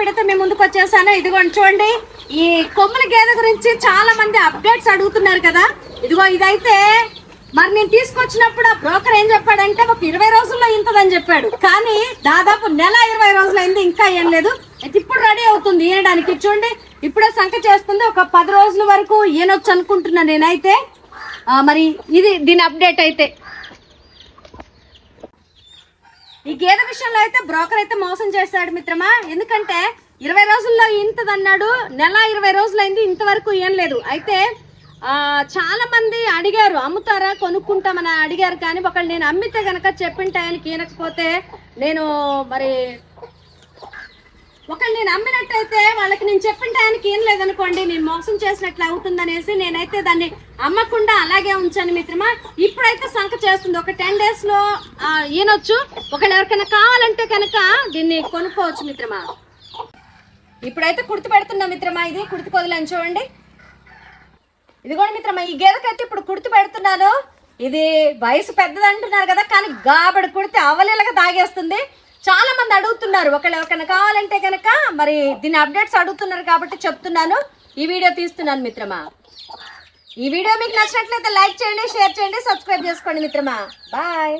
వీడియోతో మేము ముందుకు వచ్చేసాను. ఇదిగోండి చూడండి. ఈ కొమ్ముల గేదె గురించి చాలా మంది అప్డేట్స్ అడుగుతున్నారు కదా. ఇదిగో ఇదైతే మరి నేను తీసుకొచ్చినప్పుడు ఆ బ్రోకర్ ఏం చెప్పాడంటే ఒక ఇరవై రోజుల్లో ఇంతదని చెప్పాడు. కానీ దాదాపు నెల ఇరవై రోజులైంది ఇంకా ఏం లేదు. అయితే ఇప్పుడు రెడీ అవుతుంది ఈయనడానికి. చూడండి ఇప్పుడే సంఖ చేస్తుంది. ఒక పది రోజుల వరకు ఈయనొచ్చు అనుకుంటున్నా నేనైతే. మరి ఇది దీని అప్డేట్ అయితే. ఈ గేదె విషయంలో అయితే బ్రోకర్ అయితే మోసం చేశాడు మిత్రమా. ఎందుకంటే ఇరవై రోజుల్లో ఇంతదన్నాడు నెల ఇరవై రోజులైంది ఇంతవరకు ఏం లేదు. అయితే చాలా మంది అడిగారు అమ్ముతారా కొనుక్కుంటామని అడిగారు కానీ ఒకళ్ళు నేను అమ్మితే గనక చెప్పిన టైంకి ఈనకపోతే నేను మరి నేను అమ్మినట్టయితే వాళ్ళకి నేను చెప్పిన టైంకి ఏం లేదనుకోండి నేను మోసం చేసినట్లు అవుతుందనేసి నేనైతే దాన్ని అమ్మకుండా అలాగే ఉంచాను మిత్రమా. ఇప్పుడైతే సంఖ చేస్తుంది. ఒక టెన్ డేస్లో ఆ, ఈనొచ్చు ఒకళ్ళు ఎవరికైనా కావాలంటే కనుక దీన్ని కొనుక్కోవచ్చు మిత్రమా. ఇప్పుడైతే కుర్తి పెడుతున్నా మిత్రమా ఇది కుర్తి కొదలని చూడండి. కూడా మిత్రమా ఈ గేదకైతే ఇప్పుడు కుర్తి పెడుతున్నాను. ఇది వయసు పెద్దది అంటున్నారు కదా కానీ గాబడి కుడితే అవలీలగా తాగేస్తుంది. చాలా మంది అడుగుతున్నారు ఒకళ్ళు ఎవరికైనా కావాలంటే కనుక మరి దీని అప్డేట్స్ అడుగుతున్నారు కాబట్టి చెప్తున్నాను. ఈ వీడియో తీస్తున్నాను మిత్రమా. ఈ వీడియో మీకు నచ్చినట్లయితే లైక్ చేయండి షేర్ చేయండి సబ్స్క్రైబ్ చేసుకోండి మిత్రమా. బాయ్.